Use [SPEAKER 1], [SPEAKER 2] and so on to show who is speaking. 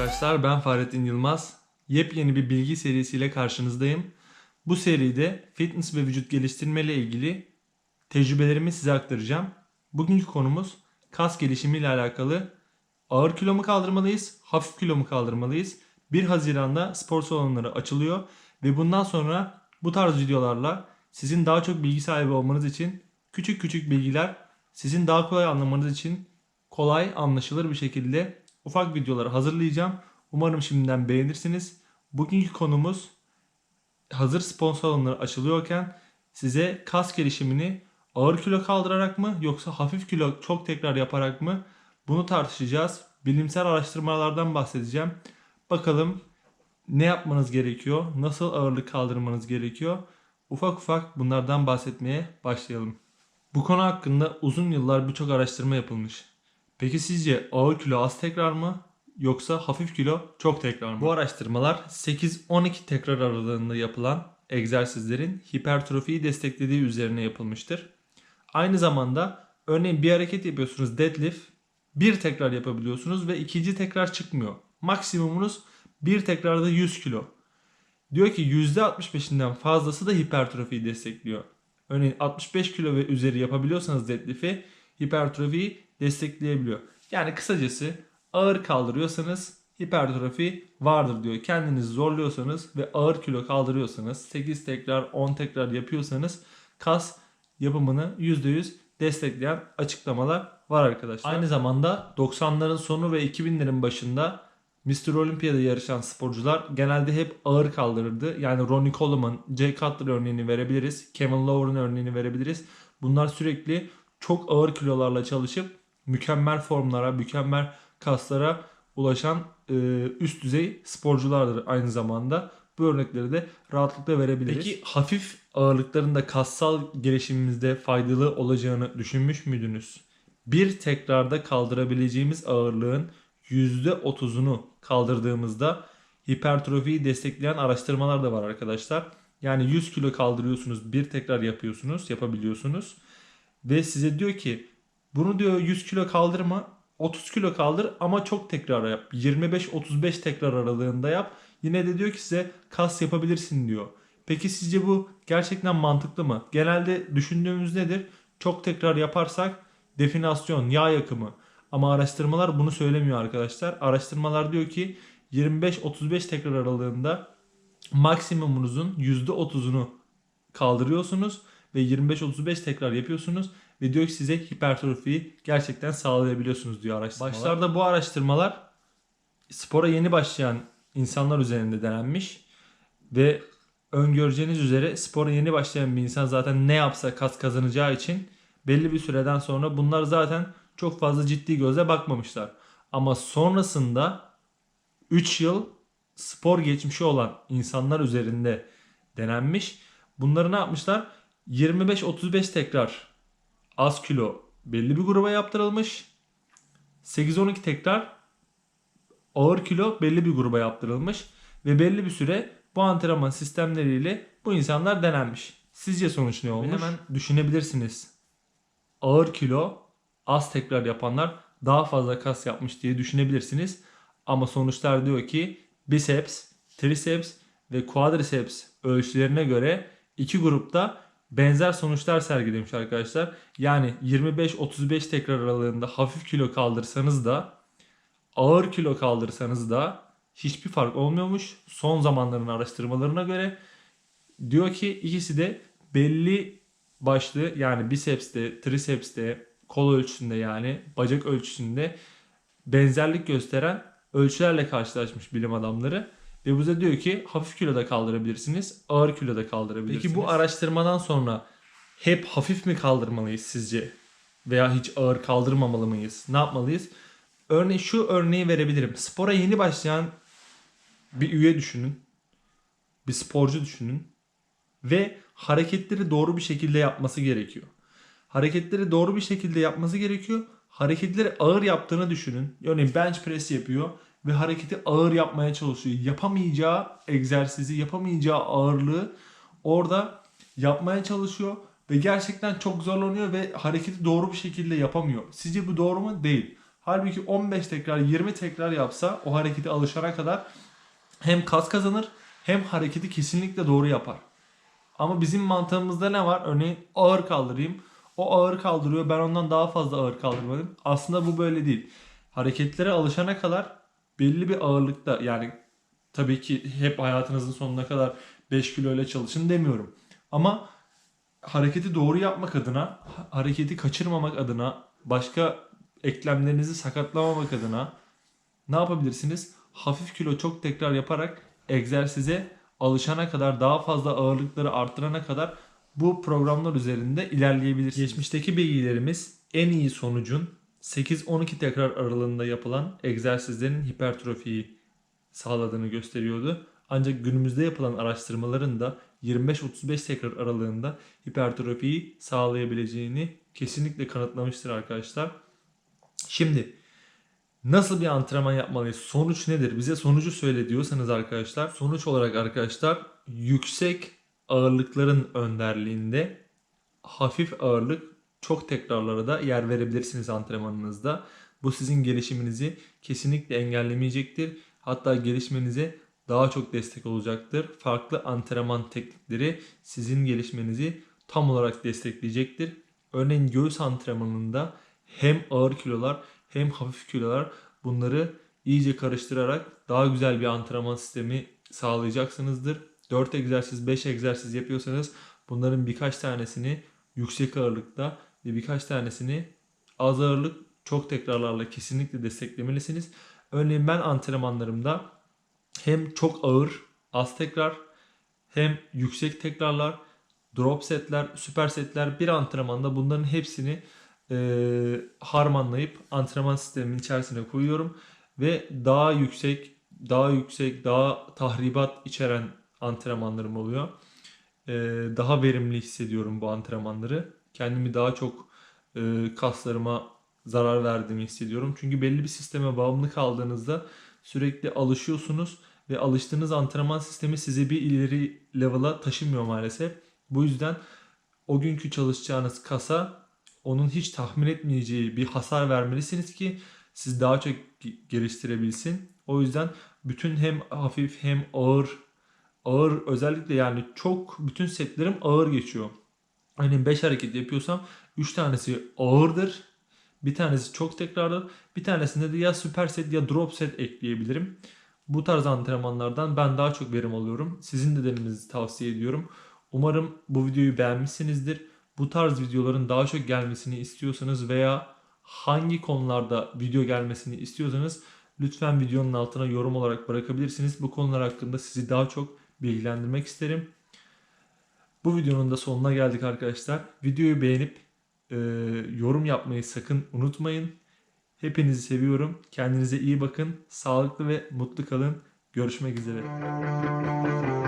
[SPEAKER 1] arkadaşlar ben Fahrettin Yılmaz. Yepyeni bir bilgi serisiyle karşınızdayım. Bu seride fitness ve vücut geliştirme ile ilgili tecrübelerimi size aktaracağım. Bugünkü konumuz kas gelişimi ile alakalı ağır kilo mu kaldırmalıyız, hafif kilo mu kaldırmalıyız? 1 Haziran'da spor salonları açılıyor ve bundan sonra bu tarz videolarla sizin daha çok bilgi sahibi olmanız için küçük küçük bilgiler sizin daha kolay anlamanız için kolay anlaşılır bir şekilde ufak videoları hazırlayacağım. Umarım şimdiden beğenirsiniz. Bugünkü konumuz hazır spor salonları açılıyorken size kas gelişimini ağır kilo kaldırarak mı yoksa hafif kilo çok tekrar yaparak mı bunu tartışacağız. Bilimsel araştırmalardan bahsedeceğim. Bakalım ne yapmanız gerekiyor? Nasıl ağırlık kaldırmanız gerekiyor? Ufak ufak bunlardan bahsetmeye başlayalım. Bu konu hakkında uzun yıllar birçok araştırma yapılmış. Peki sizce ağır kilo az tekrar mı yoksa hafif kilo çok tekrar mı? Bu araştırmalar 8-12 tekrar aralığında yapılan egzersizlerin hipertrofiyi desteklediği üzerine yapılmıştır. Aynı zamanda örneğin bir hareket yapıyorsunuz deadlift bir tekrar yapabiliyorsunuz ve ikinci tekrar çıkmıyor. Maksimumunuz bir tekrarda 100 kilo. Diyor ki %65'inden fazlası da hipertrofiyi destekliyor. Örneğin 65 kilo ve üzeri yapabiliyorsanız deadlift'i hipertrofiyi destekleyebiliyor. Yani kısacası ağır kaldırıyorsanız hipertrofi vardır diyor. Kendinizi zorluyorsanız ve ağır kilo kaldırıyorsanız 8 tekrar 10 tekrar yapıyorsanız kas yapımını %100 destekleyen açıklamalar var arkadaşlar. Aynı zamanda 90'ların sonu ve 2000'lerin başında Mr. Olympia'da yarışan sporcular genelde hep ağır kaldırırdı. Yani Ronnie Coleman, Jay Cutler örneğini verebiliriz. Kevin Lower'ın örneğini verebiliriz. Bunlar sürekli çok ağır kilolarla çalışıp mükemmel formlara, mükemmel kaslara ulaşan e, üst düzey sporculardır aynı zamanda. Bu örnekleri de rahatlıkla verebiliriz. Peki hafif ağırlıkların da kassal gelişimimizde faydalı olacağını düşünmüş müydünüz? Bir tekrarda kaldırabileceğimiz ağırlığın %30'unu kaldırdığımızda hipertrofiyi destekleyen araştırmalar da var arkadaşlar. Yani 100 kilo kaldırıyorsunuz, bir tekrar yapıyorsunuz, yapabiliyorsunuz. Ve size diyor ki bunu diyor 100 kilo kaldırma, 30 kilo kaldır ama çok tekrar yap. 25-35 tekrar aralığında yap. Yine de diyor ki size kas yapabilirsin diyor. Peki sizce bu gerçekten mantıklı mı? Genelde düşündüğümüz nedir? Çok tekrar yaparsak definasyon, yağ yakımı. Ama araştırmalar bunu söylemiyor arkadaşlar. Araştırmalar diyor ki 25-35 tekrar aralığında maksimumunuzun %30'unu kaldırıyorsunuz ve 25-35 tekrar yapıyorsunuz ve diyor ki size hipertrofiyi gerçekten sağlayabiliyorsunuz diyor araştırmalar. Başlarda bu araştırmalar spora yeni başlayan insanlar üzerinde denenmiş ve öngöreceğiniz üzere spora yeni başlayan bir insan zaten ne yapsa kas kazanacağı için belli bir süreden sonra bunlar zaten çok fazla ciddi gözle bakmamışlar. Ama sonrasında 3 yıl spor geçmişi olan insanlar üzerinde denenmiş. Bunları ne yapmışlar? 25-35 tekrar az kilo belli bir gruba yaptırılmış. 8-12 tekrar ağır kilo belli bir gruba yaptırılmış. Ve belli bir süre bu antrenman sistemleriyle bu insanlar denenmiş. Sizce sonuç ne olmuş? Hemen düşünebilirsiniz. Ağır kilo az tekrar yapanlar daha fazla kas yapmış diye düşünebilirsiniz. Ama sonuçlar diyor ki biceps, triceps ve quadriceps ölçülerine göre iki grupta benzer sonuçlar sergilemiş arkadaşlar. Yani 25-35 tekrar aralığında hafif kilo kaldırsanız da ağır kilo kaldırsanız da hiçbir fark olmuyormuş. Son zamanların araştırmalarına göre diyor ki ikisi de belli başlı yani bicepste, tricepste, kol ölçüsünde yani bacak ölçüsünde benzerlik gösteren ölçülerle karşılaşmış bilim adamları. Ve bize diyor ki hafif kiloda kaldırabilirsiniz, ağır kiloda kaldırabilirsiniz. Peki bu araştırmadan sonra hep hafif mi kaldırmalıyız sizce? Veya hiç ağır kaldırmamalı mıyız? Ne yapmalıyız? Örneğin şu örneği verebilirim. Spora yeni başlayan bir üye düşünün. Bir sporcu düşünün. Ve hareketleri doğru bir şekilde yapması gerekiyor hareketleri doğru bir şekilde yapması gerekiyor. Hareketleri ağır yaptığını düşünün. Örneğin bench press yapıyor ve hareketi ağır yapmaya çalışıyor. Yapamayacağı egzersizi, yapamayacağı ağırlığı orada yapmaya çalışıyor ve gerçekten çok zorlanıyor ve hareketi doğru bir şekilde yapamıyor. Sizce bu doğru mu? Değil. Halbuki 15 tekrar 20 tekrar yapsa o hareketi alışana kadar hem kas kazanır hem hareketi kesinlikle doğru yapar. Ama bizim mantığımızda ne var? Örneğin ağır kaldırayım. O ağır kaldırıyor. Ben ondan daha fazla ağır kaldırmalıyım. Aslında bu böyle değil. Hareketlere alışana kadar belli bir ağırlıkta yani tabii ki hep hayatınızın sonuna kadar 5 kilo ile çalışın demiyorum. Ama hareketi doğru yapmak adına, ha- hareketi kaçırmamak adına, başka eklemlerinizi sakatlamamak adına ne yapabilirsiniz? Hafif kilo çok tekrar yaparak egzersize alışana kadar daha fazla ağırlıkları arttırana kadar bu programlar üzerinde ilerleyebilirsiniz. Geçmişteki bilgilerimiz en iyi sonucun 8-12 tekrar aralığında yapılan egzersizlerin hipertrofiyi sağladığını gösteriyordu. Ancak günümüzde yapılan araştırmaların da 25-35 tekrar aralığında hipertrofiyi sağlayabileceğini kesinlikle kanıtlamıştır arkadaşlar. Şimdi nasıl bir antrenman yapmalıyız? Sonuç nedir? Bize sonucu söyle diyorsanız arkadaşlar. Sonuç olarak arkadaşlar yüksek ağırlıkların önderliğinde hafif ağırlık çok tekrarlara da yer verebilirsiniz antrenmanınızda. Bu sizin gelişiminizi kesinlikle engellemeyecektir. Hatta gelişmenize daha çok destek olacaktır. Farklı antrenman teknikleri sizin gelişmenizi tam olarak destekleyecektir. Örneğin göğüs antrenmanında hem ağır kilolar hem hafif kilolar bunları iyice karıştırarak daha güzel bir antrenman sistemi sağlayacaksınızdır. 4 egzersiz, 5 egzersiz yapıyorsanız bunların birkaç tanesini yüksek ağırlıkta birkaç tanesini az ağırlık çok tekrarlarla kesinlikle desteklemelisiniz. Örneğin ben antrenmanlarımda hem çok ağır az tekrar hem yüksek tekrarlar, drop setler, süper setler bir antrenmanda bunların hepsini e, harmanlayıp antrenman sistemimin içerisine koyuyorum ve daha yüksek, daha yüksek, daha tahribat içeren antrenmanlarım oluyor. E, daha verimli hissediyorum bu antrenmanları. Kendimi daha çok e, kaslarıma zarar verdiğimi hissediyorum. Çünkü belli bir sisteme bağımlı kaldığınızda sürekli alışıyorsunuz ve alıştığınız antrenman sistemi sizi bir ileri level'a taşımıyor maalesef. Bu yüzden o günkü çalışacağınız kasa onun hiç tahmin etmeyeceği bir hasar vermelisiniz ki siz daha çok ge- geliştirebilsin. O yüzden bütün hem hafif hem ağır ağır özellikle yani çok bütün setlerim ağır geçiyor. Hani 5 hareket yapıyorsam 3 tanesi ağırdır. Bir tanesi çok tekrardır. Bir tanesinde de ya süper set ya drop set ekleyebilirim. Bu tarz antrenmanlardan ben daha çok verim alıyorum. Sizin de denemenizi tavsiye ediyorum. Umarım bu videoyu beğenmişsinizdir. Bu tarz videoların daha çok gelmesini istiyorsanız veya hangi konularda video gelmesini istiyorsanız lütfen videonun altına yorum olarak bırakabilirsiniz. Bu konular hakkında sizi daha çok bilgilendirmek isterim. Bu videonun da sonuna geldik arkadaşlar. Videoyu beğenip e, yorum yapmayı sakın unutmayın. Hepinizi seviyorum. Kendinize iyi bakın. Sağlıklı ve mutlu kalın. Görüşmek üzere.